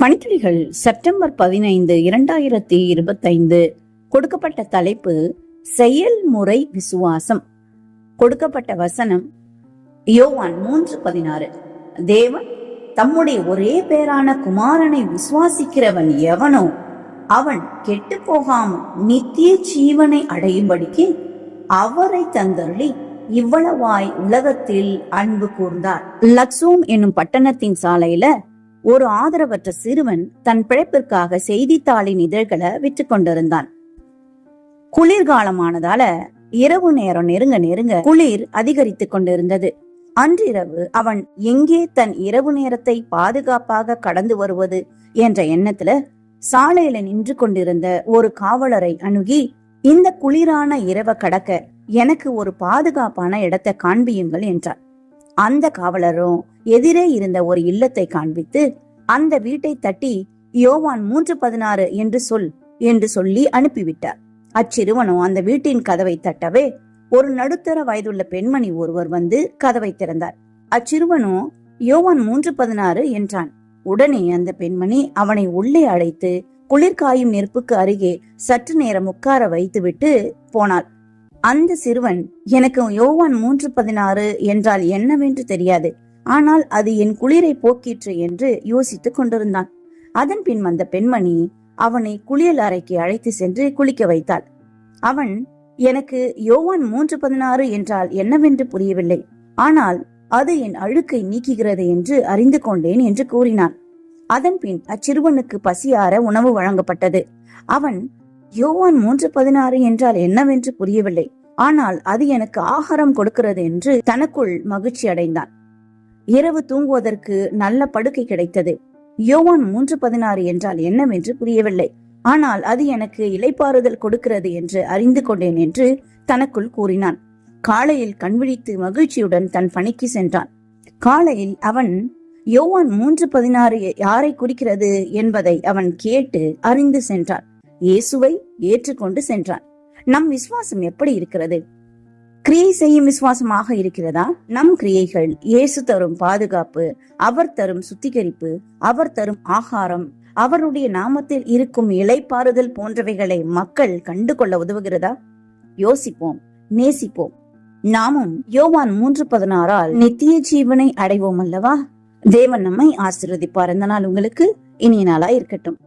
மணித்துளிகள் September பதினைந்து இரண்டாயிரத்தி இருபத்தைந்து கொடுக்கப்பட்ட தலைப்பு செயல்முறை விசுவாசம். கொடுக்கப்பட்ட வசனம் யோவான் மூன்று பதினாறு. தேவன் தம்முடைய ஒரே பேரான குமாரனை விசுவாசிக்கிறவன் எவனோ அவன் கெட்டு போகாமல் நித்திய ஜீவனை அடையும்படிக்கு அவரை தந்தருளி இவ்வளவாய் உலகத்தில் அன்பு கூர்ந்தார். லக்ஸோம் என்னும் பட்டணத்தின் சாலையில ஒரு ஆதரவற்ற சிறுவன் தன் பிழைப்பிற்காக செய்தித்தாளின் இதழ்களை விற்று கொண்டிருந்தான் குளிர்காலமானதால இரவு நேரம் நெருங்க நெருங்க குளிர் அதிகரித்துக் கொண்டிருந்தது. அன்றிரவு அவன் எங்கே தன் இரவு நேரத்தை பாதுகாப்பாக கடந்து வருவது என்ற எண்ணத்துல சாலையில நின்று கொண்டிருந்த ஒரு காவலரை அணுகி இந்த குளிரான இரவை கடக்க எனக்கு ஒரு பாதுகாப்பான இடத்தை காண்பியுங்கள் என்றார் அந்த காவலரும் எதிரே இருந்த ஒரு இல்லத்தை காண்பித்து அந்த வீட்டை தட்டி யோவான் மூன்று பதினாறு என்று சொல் என்று சொல்லி அனுப்பிவிட்டார். அச்சிறுவனும் அந்த வீட்டின் கதவை தட்டவே ஒரு நடுத்தர வயதுள்ள பெண்மணி ஒருவர் வந்து கதவை திறந்தார். அச்சிறுவனும் யோவான் மூன்று பதினாறு என்றான். உடனே அந்த பெண்மணி அவனை உள்ளே அழைத்து குளிர்காயும் நெருப்புக்கு அருகே சற்று நேரம் உட்கார வைத்துவிட்டு போனாள். அந்த சிறுவன் எனக்கு யோவான் மூன்று பதினாறு என்றால் என்னவென்று தெரியாது. ஆனால் அது என் குளிரை போக்கிற்று என்று யோசித்துக் கொண்டிருந்தான். அதன் பின் வந்த பெண்மணி அவனை குளியல் அறைக்கு அழைத்து சென்று குளிக்க வைத்தாள். அவன் எனக்கு யோவான் மூன்று பதினாறு என்றால் என்னவென்று புரியவில்லை. ஆனால் அது என் அழுக்கை நீக்குகிறது என்று அறிந்து கொண்டேன் என்று கூறினான். அதன்பின் அச்சிறுவனுக்கு பசியார உணவு வழங்கப்பட்டது. அவன் யோவான் மூன்று பதினாறு என்றால் என்னவென்று புரியவில்லை. ஆனால் அது எனக்கு ஆகாரம் கொடுக்கிறது என்று தனக்குள் மகிழ்ச்சி அடைந்தான் இரவு தூங்குவதற்கு நல்ல படுக்கை கிடைத்தது. யோவான் மூன்று பதினாறு என்றால் என்னவென்று புரியவில்லை. ஆனால் அது எனக்கு இலைப்பாறுதல் கொடுக்கிறது என்று அறிந்து கொண்டேன் என்று தனக்குள் கூறினான். காலையில் கண்விழித்து மகிழ்ச்சியுடன் தன் பணிக்கு சென்றான். காலையில் அவன் யோவான் மூன்று பதினாறு யாரை குறிக்கிறது என்பதை அவன் கேட்டு அறிந்து சென்றான். இயேசுவை ஏற்றுக்கொண்டு சென்றான். நம் விசுவாசம் எப்படி இருக்கிறது? கிரியை செய்யும் விசுவாசமாக இருக்கிறதா? நம் கிரியைகள் இயேசு தரும் பாதுகாப்பு அவர் தரும் சுத்திகரிப்பு அவர் தரும் ஆகாரம் அவருடைய நாமத்தில் இருக்கும் இலைப்பாறுதல் போன்றவைகளை மக்கள் கண்டு கொள்ள உதவுகிறதா? யோசிப்போம் நேசிப்போம். நாமும் யோவான் மூன்று பதினாறால் நித்திய ஜீவனை அடைவோம் அல்லவா? தேவன் நம்மை ஆசிர்வதிப்பார். இந்த நாள் உங்களுக்கு இனிய நாளா இருக்கட்டும்.